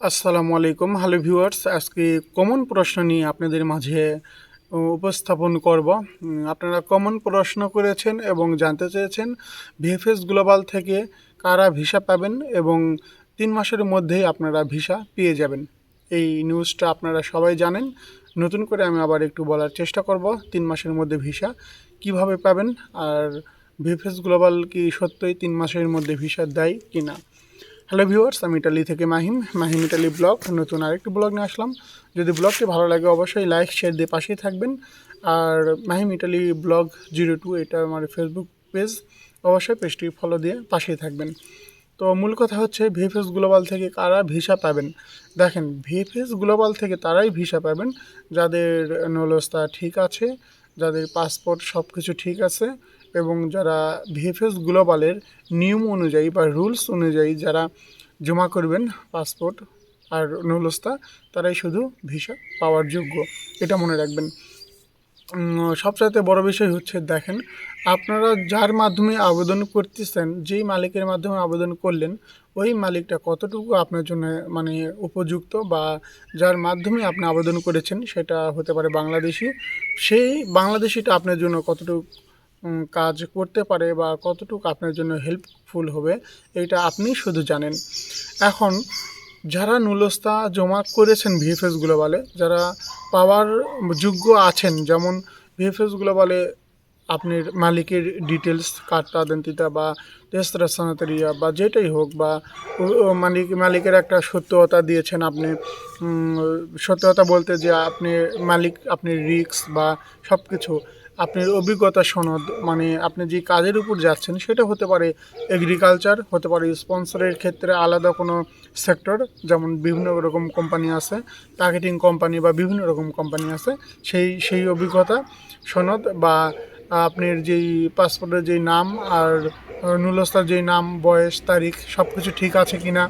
আসসালামু আলাইকুম। Hello viewers, আজকে কমন প্রশ্ন নিয়ে আপনাদের মাঝে উপস্থাপন করব। আপনারা কমন প্রশ্ন করেছেন এবং জানতে চেয়েছেন ভিএফএস গ্লোবাল থেকে কারা ভিসা পাবেন এবং তিন মাসের মধ্যেই আপনারা ভিসা পেয়ে যাবেন। এই নিউজটা আপনারা সবাই জানেন। নতুন করে আমি আবার একটু বলার চেষ্টা করব, তিন মাসের মধ্যে ভিসা কীভাবে পাবেন আর ভিএফএস গ্লোবাল কি সত্যই তিন মাসের মধ্যে ভিসা দেয় কি না হ্যালো ভিউয়ার্স আমি ইটালি থেকে মাহিম। মাহিম ইটালি ব্লগ নতুন আরেকটি ব্লগ নিয়ে আসলাম। যদি ব্লগটি ভালো লাগে, অবশ্যই লাইক শেয়ার দিয়ে পাশেই থাকবেন। আর Mahim Italy blog zero two এটা আমার ফেসবুক পেজ অবশ্যই পেজটি ফলো দিয়ে পাশেই থাকবেন। তো মূল কথা হচ্ছে ভিএফএস গ্লোবাল থেকে কারা ভিসা পাবেন? দেখেন ভিএফএস গ্লোবাল থেকে তারাই ভিসা পাবেন। যাদের নলস্তা ঠিক আছে, যাদের পাসপোর্ট সব কিছু ঠিক আছে এবং যারা ভিএফএস গ্লোবালের নিয়ম অনুযায়ী বা রুলস অনুযায়ী যারা জমা করবেন পাসপোর্ট আর নলস্তা তারাই শুধু ভিসা পাওয়ার যোগ্য। এটা মনে রাখবেন। সবচাইতে বড় বিষয় হচ্ছে, দেখেন, আপনারা যার মাধ্যমে আবেদন করতেছেন, যেই মালিকের মাধ্যমে আবেদন করলেন, ওই মালিকটা কতটুকু আপনার জন্য মানে উপযুক্ত বা যার মাধ্যমে আপনি আবেদন করেছেন, সেটা হতে পারে বাংলাদেশি, সেই বাংলাদেশিটা আপনার জন্য কতটুকু কাজ করতে পারে বা কতটুকু আপনার জন্য হেল্পফুল হবে, এটা আপনি শুধু জানেন। এখন, যারা নুলস্তা জমা করেছেন ভিএফএস গ্লোবালে যারা পাওয়ার যোগ্য আছেন, যেমন ভিএফএস গ্লোবালে আপনার মালিকের ডিটেলস কার্তা আদেন্তিতা বা তেসরা সনাতরিয়া বা যেটাই হোক বা মালিক, মালিকের একটা সত্যতা দিয়েছেন আপনি সত্যতা বলতে যে আপনি মালিক, আপনি রিক্স বা সব কিছু আপনার অভিজ্ঞতা সনদ মানে আপনি যে কাজের উপর যাচ্ছেন, সেটা হতে পারে এগ্রিকালচার হতে পারে স্পন্সরের ক্ষেত্রে আলাদা কোনো সেক্টর যেমন বিভিন্ন রকম কোম্পানি আছে টার্গেটিং কোম্পানি বা বিভিন্ন রকম কোম্পানি আছে, সেই সেই অভিজ্ঞতা সনদ বা আপনার যেই পাসপোর্টের যেই নাম আর নুলস্তার যেই নাম, বয়স, তারিখ সব কিছু ঠিক আছে কি না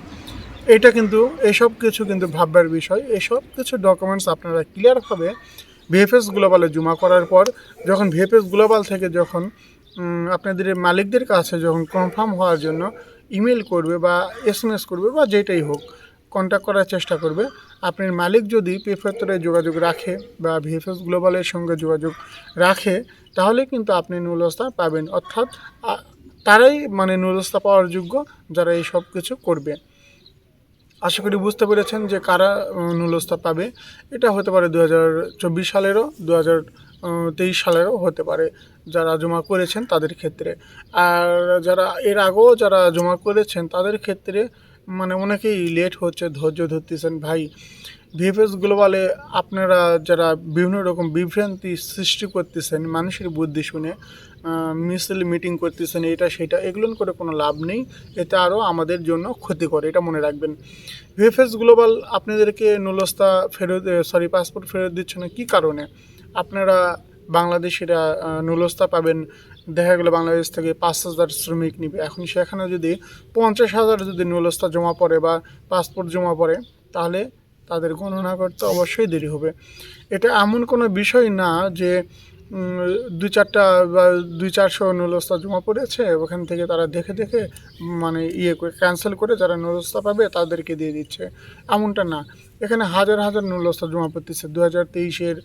এটা কিন্তু, এসব কিছু কিন্তু ভাববার বিষয়, এসব কিছু ডকুমেন্টস আপনারা ক্লিয়ারভাবে ভিএফএস গ্লোবালে জমা করার পর যখন ভিএফএস গ্লোবাল থেকে যখন আপনাদের মালিকদের কাছে যখন কনফার্ম হওয়ার জন্য ইমেল করবে বা এসএমএস করবে বা যেটাই হোক কন্ট্যাক্ট করার চেষ্টা করবে, আপনার মালিক যদি পেফেত্তরে যোগাযোগ রাখে বা ভিএফএস গ্লোবালের সঙ্গে যোগাযোগ রাখে, তাহলে কিন্তু আপনি নুলস্তা পাবেন। অর্থাৎ তারাই মানে নুলস্তা পাওয়ার যোগ্য যারা এই সব কিছু করবে। আশা করি বুঝতে পেরেছেন যে কারা উম, পাবে। এটা হতে পারে দু হাজার চব্বিশ সালেরও দু হাজার তেইশ সালেরও হতে পারে। যারা জমা করেছেন তাদের ক্ষেত্রে। আর যারা এর আগেও যারা জমা করেছেন তাদের ক্ষেত্রে মানে অনেকেই লেট হচ্ছে ধৈর্য ধরতেছেন। ভাই ভিএফএস গ্লোবালে আপনারা যারা বিভিন্ন রকম বিভ্রান্তি সৃষ্টি করতেছেন মানুষের বুদ্ধি শুনে মিছিল মিটিং করতেছেন, এটা সেটা এগুলো করে কোনো লাভ নেই। এতে আরও আমাদের জন্য ক্ষতিকর, এটা মনে রাখবেন। ভিএফএস গ্লোবাল, আপনাদেরকে নুলস্তা ফেরত সরি পাসপোর্ট ফেরত দিচ্ছে না, কী কারণে? আপনারা বাংলাদেশিরা নুলস্তা পাবেন, দেখা গেলো বাংলাদেশ থেকে পাঁচ হাজার শ্রমিক নিবে। এখন সেখানে যদি পঞ্চাশ হাজার যদি নুলস্তা জমা পড়ে বা পাসপোর্ট জমা পড়ে, তাহলে তাদের গণনা করতে অবশ্যই দেরি হবে। এটা এমন কোনো বিষয় না যে দুই চারটা বা দুই চারশো নুলস্তা জমা পড়েছে, ওখান থেকে তারা দেখে দেখে মানে ইয়ে করে ক্যান্সেল করে যারা নুলস্তা পাবে তাদেরকে দিয়ে দিচ্ছে। এমনটা না। এখানে হাজার হাজার নুলস্তা জমা পড়তেছে। দু হাজার তেইশের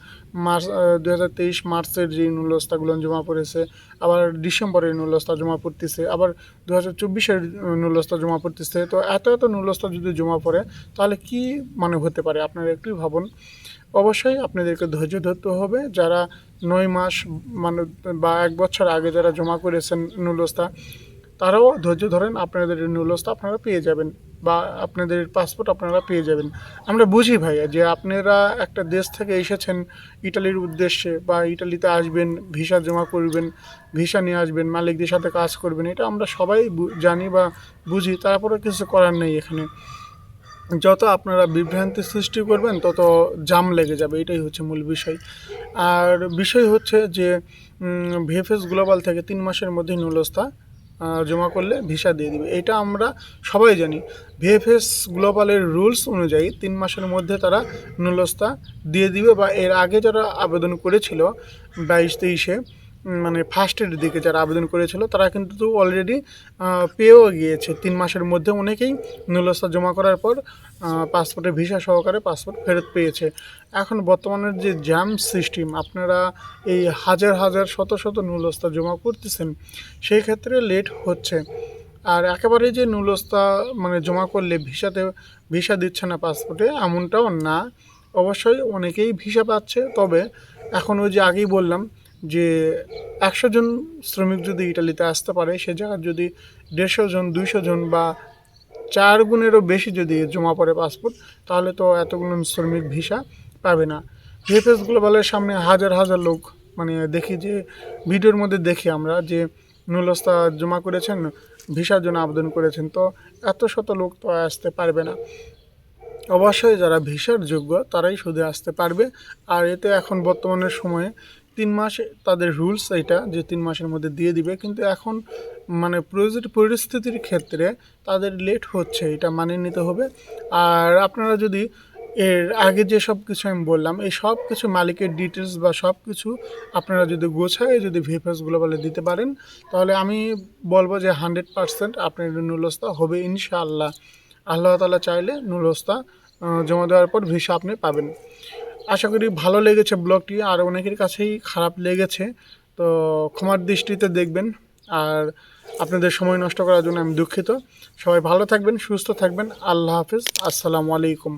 মার্চ দু হাজার তেইশ মার্চের যে নুলস্তাগুলো জমা পড়েছে, আবার ডিসেম্বরের নুলস্তা জমা পড়তেছে, আবার দু হাজার চব্বিশের নুলস্তা জমা পড়তেছে। তো এত এত নুলস্তা যদি জমা পড়ে, তাহলে কি মানে হতে পারে? আপনারা একটু ভাবুন। অবশ্যই আপনাদেরকে ধৈর্য ধরতে হবে। যারা নয় মাস মানে বা এক বছর আগে যারা জমা করেছেন নুলস্তা, তারাও ধৈর্য ধরেন আপনাদের নুলস্তা আপনারা পেয়ে যাবেন বা আপনাদের পাসপোর্ট আপনারা পেয়ে যাবেন। আমরা বুঝি ভাইয়া যে আপনারা একটা দেশ থেকে এসেছেন ইটালির উদ্দেশ্যে বা ইটালিতে আসবেন, ভিসা জমা করবেন, ভিসা নিয়ে আসবেন, মালিকদের সাথে কাজ করবেন, এটা আমরা সবাই জানি বা বুঝি তারপরে কিছু করার নেই এখানে। যত আপনারা বিভ্রান্তি সৃষ্টি করবেন, তত জাম লেগে যাবে, এটাই হচ্ছে মূল বিষয়। আর বিষয় হচ্ছে যে ভিএফএস গ্লোবাল থেকে তিন মাসের মধ্যে নুলস্তা জমা করলে ভিসা দিয়ে দিবে। এটা আমরা সবাই জানি। ভিএফএস গ্লোবালের রুলস অনুযায়ী তিন মাসের মধ্যে তারা নুলস্তা দিয়ে দিবে বা এর আগে যারা আবেদন করেছিল বাইশ তেইশে মানে ফার্স্টের দিকে যারা আবেদন করেছিল, তারা কিন্তু অলরেডি পেয়েও গিয়েছে। তিন মাসের মধ্যে অনেকেই নুলস্তা জমা করার পর পাসপোর্টে ভিসা সহকারে পাসপোর্ট ফেরত পেয়েছে। এখন বর্তমানের যে জ্যাম সিস্টেম আপনারা এই হাজার হাজার, শত শত নুলস্তা জমা করতেছেন, সেই ক্ষেত্রে লেট হচ্ছে। আর একেবারে যে নুলস্তা মানে জমা করলে ভিসাতে ভিসা দিচ্ছে না পাসপোর্টে এমনটাও না। অবশ্যই অনেকেই ভিসা পাচ্ছে, তবে এখন ওই যে আগেই বললাম যে একশো জন শ্রমিক যদি ইটালিতে আসতে পারে, সে জায়গায় যদি দেড়শো জন, দুইশো জন বা চার গুণেরও বেশি যদি জমা পড়ে পাসপোর্ট তাহলে তো এতগুলো শ্রমিক ভিসা পাবে না। ভিএফএস গ্লোবালের সামনে হাজার হাজার লোক মানে দেখি যে, ভিডিওর মধ্যে দেখি আমরা যে নুলস্তা জমা করেছেন, ভিসার জন্য আবেদন করেছেন, তো এত শত লোক তো আসতে পারবে না। অবশ্যই যারা ভিসার যোগ্য, তারাই শুধু আসতে পারবে। আর এতে এখন বর্তমানের সময়ে তিন মাস তাদের রুলস এটা, যে তিন মাসের মধ্যে দিয়ে দিবে। কিন্তু এখন মানে প্রয়োজন পরিস্থিতির ক্ষেত্রে তাদের লেট হচ্ছে, এটা মানিয়ে নিতে হবে। আর আপনারা যদি এর আগে যে সব কিছু আমি বললাম, এই সব কিছু মালিকের ডিটেলস বা সব কিছু আপনারা যদি গোছায়, যদি ভিএফএস গ্লোবালে দিতে পারেন, তাহলে আমি বলব যে হান্ড্রেড পার্সেন্ট আপনার নুলস্তা হবে ইনশাআল্লাহ। আল্লাহ তালা চাইলে নুলস্তা জমা দেওয়ার পর ভিসা আপনি পাবেন। আশা করি ভালো লেগেছে ব্লগটি, আর অনেকের কাছেই খারাপ লেগেছে। তো ক্ষমার দৃষ্টিতে দেখবেন, আর আপনাদের সময় নষ্ট করার জন্য আমি দুঃখিত। সবাই ভালো থাকবেন, সুস্থ থাকবেন। আল্লাহ হাফিজ, আসসালামু আলাইকুম।